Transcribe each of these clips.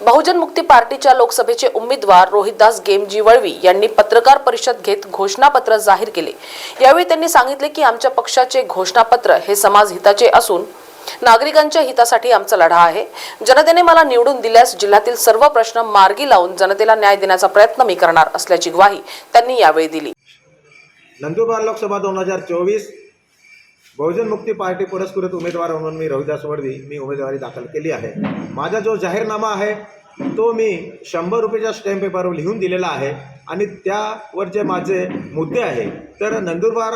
बहुजन मुक्ती पार्टीच्या लोकसभेचे उमेदवार रोहितदास गेमजी वळवी यांनी पत्रकार परिषद घेत घोषणापत्र जाहीर केले. यावेळी त्यांनी सांगितले की आमच्या पक्षाचे घोषणापत्र हे समाज हिताचे असून नागरिकांच्या हितासाठी आमचा लढा आहे. जनतेने मला निवडून दिल्यास जिल्ह्यातील सर्व प्रश्न मार्गी लावून जनतेला न्याय देण्याचा प्रयत्न मी करणार असल्याची ग्वाही त्यांनी यावेळी दिली. नंदुरबार लोकसभा दोन हजार चोवीस बहुजन मुक्ती पार्टी पुरस्कृत उमेदवार म्हणून मी रविदास वडवी मी उमेदवारी दाखल केली आहे. माझा जो जाहीरनामा आहे तो मी शंभर रुपयाच्या स्टॅम्प पेपरवर लिहून दिलेला आहे आणि त्यावर जे माझे मुद्दे आहे तर नंदुरबार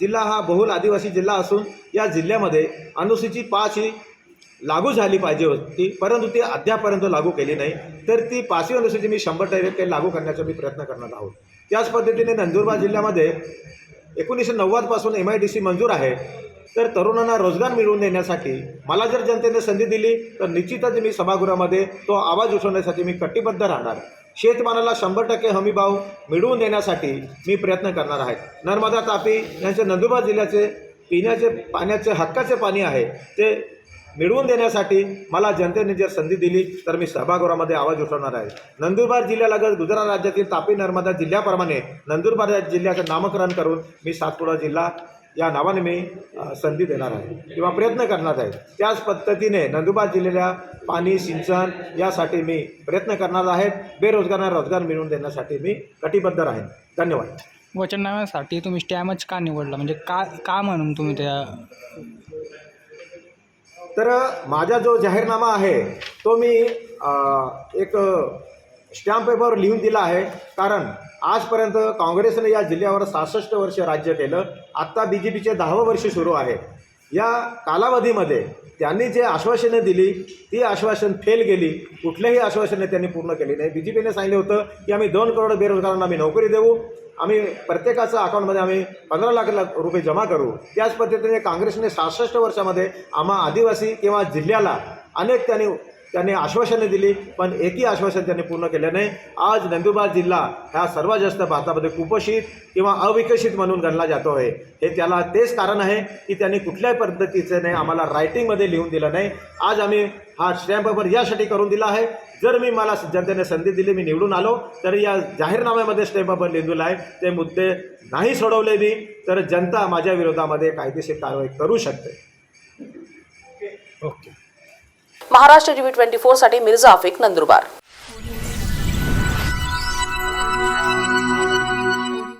जिल्हा हा बहुल आदिवासी जिल्हा असून या जिल्ह्यामध्ये अनुसूचित पाच ही लागू झाली पाहिजे होती परंतु ती अद्यापर्यंत लागू केली नाही. तर ती पाचवी अनुसूची मी शंभर टक्के लागू करण्याचा मी प्रयत्न करणार आहोत. त्याच पद्धतीने नंदुरबार जिल्ह्यामध्ये एकोणीसशे नव्वदपासून एम आय डी सी मंजूर आहे. तर तरुणांना रोजगार मिळवून देण्यासाठी मला जर जनतेने संधी दिली तर निश्चितच मी सभागृहामध्ये तो आवाज उठवण्यासाठी मी कटिबद्ध राहणार. शेतमालाला शंभर टक्के हमीभाव मिळवून देण्यासाठी मी प्रयत्न करणार आहे. नर्मदा तापी यांचे नंदुरबार जिल्ह्याचे पिण्याचे पाण्याचे हक्काचे पाणी आहे. ते मिळवून देण्यासाठी मला जनतेने जर संधी दिली तर मी सभागृहामध्ये आवाज उठवणार आहे. नंदुरबार जिल्ह्यालगत गुजरात राज्यातील तापी नर्मदा जिल्ह्याप्रमाणे नंदुरबार या जिल्ह्याचं नामकरण करून मी सातपुडा जिल्हा या नावाने मी संधी देणार आहे किंवा प्रयत्न करणार आहे. त्याच पद्धतीने नंदुरबार जिल्ह्याला पाणी सिंचन यासाठी मी प्रयत्न करणार आहे. बेरोजगारांना रोजगार मिळवून देण्यासाठी मी कटिबद्ध राहीन. धन्यवाद. वचननाम्यासाठी तुम्ही स्टॅमच का निवडला? म्हणजे का का म्हणून तुम्ही त्या तर माझा जो जाहीरनामा आहे तो मी एक स्टॅम्प पेपरवर लिहून दिला आहे. कारण आजपर्यंत काँग्रेसने या जिल्ह्यावर सहासष्ट वर्ष राज्य केलं. आत्ता बी जे पीचे दहावं वर्ष सुरू आहे. या कालावधीमध्ये त्यांनी जे आश्वासनं दिली ती आश्वासन फेल गेली. कुठल्याही आश्वासने त्यांनी पूर्ण केली नाही. बी जे पीने सांगितलं होतं की आम्ही दोन करोड बेरोजगारांना आम्ही नोकरी देऊ. आम्ही प्रत्येकाचं अकाउंटमध्ये आम्ही पंधरा लाख लाख रुपये जमा करू. त्याच पद्धतीने काँग्रेसने सहासष्ट वर्षामध्ये आम्हा आदिवासी किंवा जिल्ह्याला अनेक त्यांनी त्यांनी आश्वासने दिली पण एकही आश्वासन त्यांनी पूर्ण केलं नाही. आज नंदुरबार जिल्हा हा सर्वात जास्त भारतामध्ये कुपोषित किंवा अविकसित म्हणून गणला जातो आहे. हे त्याला तेच कारण आहे की त्यांनी कुठल्याही पद्धतीचं नाही आम्हाला रायटिंगमध्ये लिहून दिलं नाही. आज आम्ही हा स्टॅम्प पेपर यासाठी करून दिला आहे. जर मी मला जनतेने संधी दिली मी निवडून आलो तर या जाहीरनाम्यामध्ये स्टॅम्प पेपर लिहिलेलं आहे. ते मुद्दे नाही सोडवले मी तर जनता माझ्या विरोधामध्ये कायदेशीर कारवाई करू शकते. ओके. महाराष्ट्र टीव्ही ट्वेंटी फोरसाठी मिर्झा आफिक नंदुरबार.